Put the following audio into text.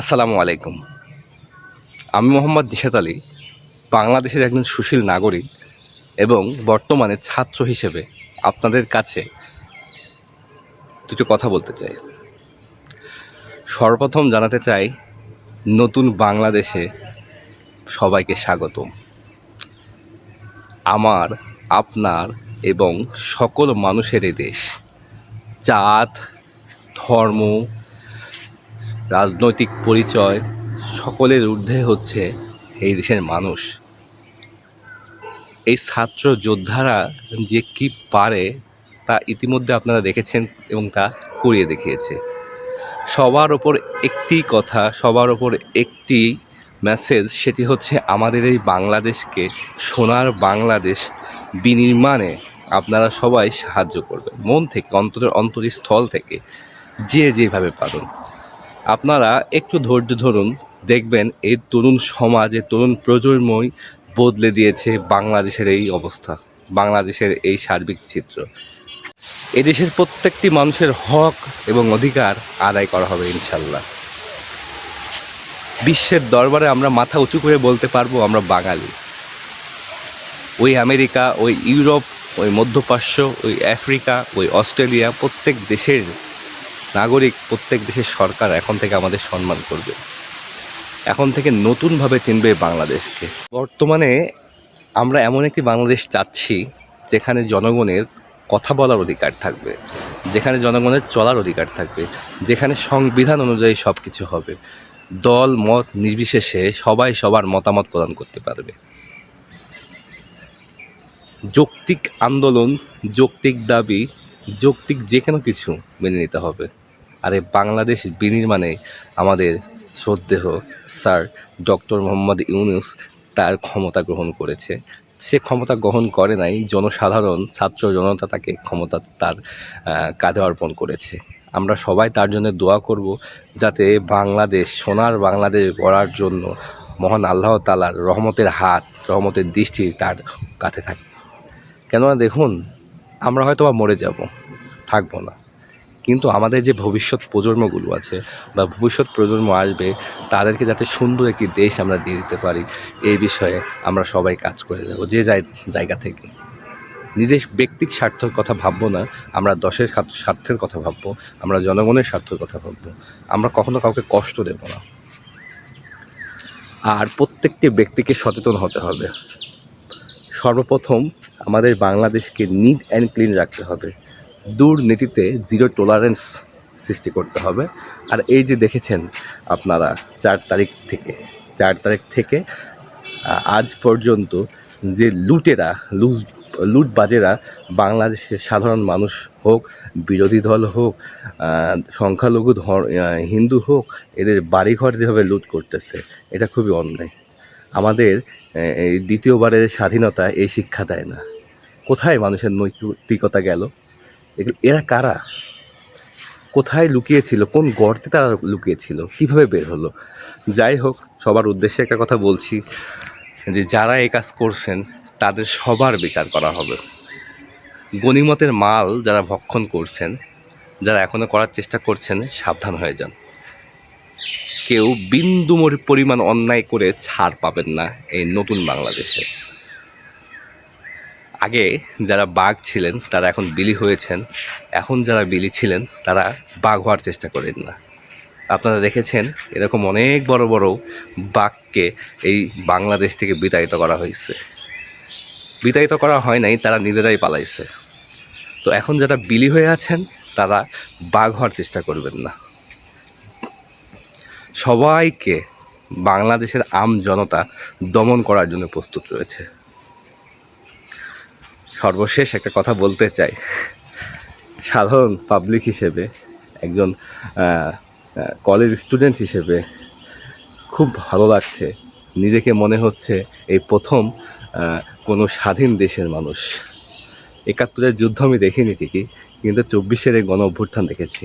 আসসালামু আলাইকুম। আমি মোহাম্মদ নিশাত আলী, বাংলাদেশের একজন সুশীল নাগরিক এবং বর্তমানে ছাত্র হিসেবে আপনাদের কাছে দুটো কথা বলতে চাই। সর্বপ্রথম জানাতে চাই, নতুন বাংলাদেশে সবাইকে স্বাগতম। আমার, আপনার এবং সকল মানুষের দেশ, জাত, ধর্ম রাজনৈতিক পরিচয় সকলের ঊর্ধ্বে হচ্ছে এই দেশের মানুষ। এই ছাত্র যোদ্ধারা যে কি পারে তা ইতিমধ্যে আপনারা দেখেছেন এবং তা করিয়ে দেখিয়েছে। সবার ওপর একটি কথা, সবার ওপর একটি মেসেজ সেটি হচ্ছে আমাদের এই বাংলাদেশকে, সোনার বাংলাদেশ বিনির্মাণে আপনারা সবাই সাহায্য করবেন। মন থেকে, অন্তরের, অন্তরস্থল থেকে, যে যেভাবে পারেন। আপনারা একটু ধৈর্য ধরুন, দেখবেন এই তরুণ সমাজ তরুণ প্রজন্মই বদলে দিয়েছে বাংলাদেশের এই অবস্থা, বাংলাদেশের এই সার্বিক চিত্র। এদেশের প্রত্যেকটি মানুষের হক এবং অধিকার আদায় করা হবে ইনশাল্লাহ। বিশ্বের দরবারে আমরা মাথা উঁচু করে বলতে পারব, আমরা বাঙালি। ওই আমেরিকা, ওই ইউরোপ, ওই মধ্যপ্রাচ্য, ওই আফ্রিকা, ওই অস্ট্রেলিয়া, প্রত্যেক দেশের নাগরিক প্রত্যেক দেশের সরকার এখন থেকে আমাদের সম্মান করবে। এখন থেকে নতুনভাবে চিনবে বাংলাদেশকে। বর্তমানে আমরা এমন একটি বাংলাদেশ চাচ্ছি, যেখানে জনগণের কথা বলার অধিকার থাকবে, যেখানে জনগণের চলার অধিকার থাকবে, যেখানে সংবিধান অনুযায়ী সব কিছু হবে। দল, মত নির্বিশেষে সবাই সবার মতামত প্রদান করতে পারবে। যৌক্তিক আন্দোলন, যৌক্তিক দাবি যৌক্তিক যে কোনো কিছু মেনে নিতে হবে। আর এই বাংলাদেশ বিনির্মাণে আমাদের শ্রদ্ধেহ স্যার ডক্টর মোহাম্মদ ইউনুস তার ক্ষমতা গ্রহণ করেছে। সে ক্ষমতা গ্রহণ করে নাই, জনসাধারণ, ছাত্র জনতা তাকে ক্ষমতা তার কাঁধে অর্পণ করেছে। আমরা সবাই তার জন্য দোয়া করব যাতে বাংলাদেশ, সোনার বাংলাদেশ গড়ার জন্য মহান আল্লাহ তালার রহমতের হাত, রহমতের দৃষ্টি তার কাছে থাকে। কেননা দেখুন, আমরা হয়তো বা মরে যাব। থাকব না। কিন্তু আমাদের যে ভবিষ্যৎ প্রজন্মগুলো আছে বা ভবিষ্যৎ প্রজন্ম আসবে, তাদেরকে যাতে সুন্দর একটি দেশ আমরা দিয়ে দিতে পারি, এই বিষয়ে আমরা সবাই কাজ করে যাব, যে জায়গা থেকে। নিজের ব্যক্তিক স্বার্থের কথা ভাববো না, আমরা দশের স্বার্থের কথা ভাববো, আমরা জনগণের স্বার্থের কথা ভাববো। আমরা কখনো কাউকে কষ্ট দেব না। আর প্রত্যেকটি ব্যক্তিকে সচেতন হতে হবে। সর্বপ্রথম আমাদের বাংলাদেশকে নিট অ্যান্ড ক্লিন রাখতে হবে। দুর্নীতিতে জিরো টলারেন্স সৃষ্টি করতে হবে। আর এই যে দেখেছেন আপনারা চার তারিখ থেকে, চার তারিখ থেকে আজ পর্যন্ত যে লুটেরা, লুজ, লুটবাজেরা বাংলাদেশের সাধারণ মানুষ হোক, বিরোধী দল হোক সংখ্যালঘু ধর হিন্দু হোক, এদের বাড়িঘর যেভাবে লুট করতেছে, এটা খুবই অন্যায়। আমাদের এই দ্বিতীয়বারের স্বাধীনতা এই শিক্ষা দেয় না। কোথায় মানুষের নৈতিকতা গেল? এগুলো- এরা কারা? কোথায় লুকিয়েছিল? কোন গর্তে তারা লুকিয়েছিল? কীভাবে বের হলো? যাই হোক, সবার উদ্দেশ্যে একটা কথা বলছি, যে যারা এই কাজ করছেন, তাদের সবার বিচার করা হবে। গণিমতের মাল যারা ভক্ষণ করছেন, যারা এখনও করার চেষ্টা করছেন, সাবধান হয়ে যান। কেউ বিন্দুমর পরিমাণ অন্যায় করে ছাড় পাবেন না এই নতুন বাংলাদেশে। আগে যারা বাঘ ছিলেন, তারা এখন বিলি হয়েছেন। এখন যারা বিলি ছিলেন, তারা বাঘ হওয়ার চেষ্টা করেন না। আপনারা দেখেছেন, এরকম অনেক বড় বড় বাঘকে এই বাংলাদেশ থেকে বিতাড়িত করা হয়েছে। বিতাড়িত করা হয় নাই, তারা নিজেরাই পালাইছে। তো এখন যারা বিলি হয়ে আছেন, তারা বাঘ হওয়ার চেষ্টা করবেন না। সবাইকে বাংলাদেশের আম জনতা দমন করার জন্য প্রস্তুত রয়েছে। সর্বশেষ একটা কথা বলতে চাই। সাধারণ পাবলিক হিসেবে, একজন কলেজ স্টুডেন্ট হিসেবে খুব ভালো লাগছে। নিজেকে মনে হচ্ছে এই প্রথম কোনো স্বাধীন দেশের মানুষ। একাত্তরের যুদ্ধ আমি দেখিনি ঠিকই, কিন্তু চব্বিশের এই গণ অভ্যুত্থান দেখেছি।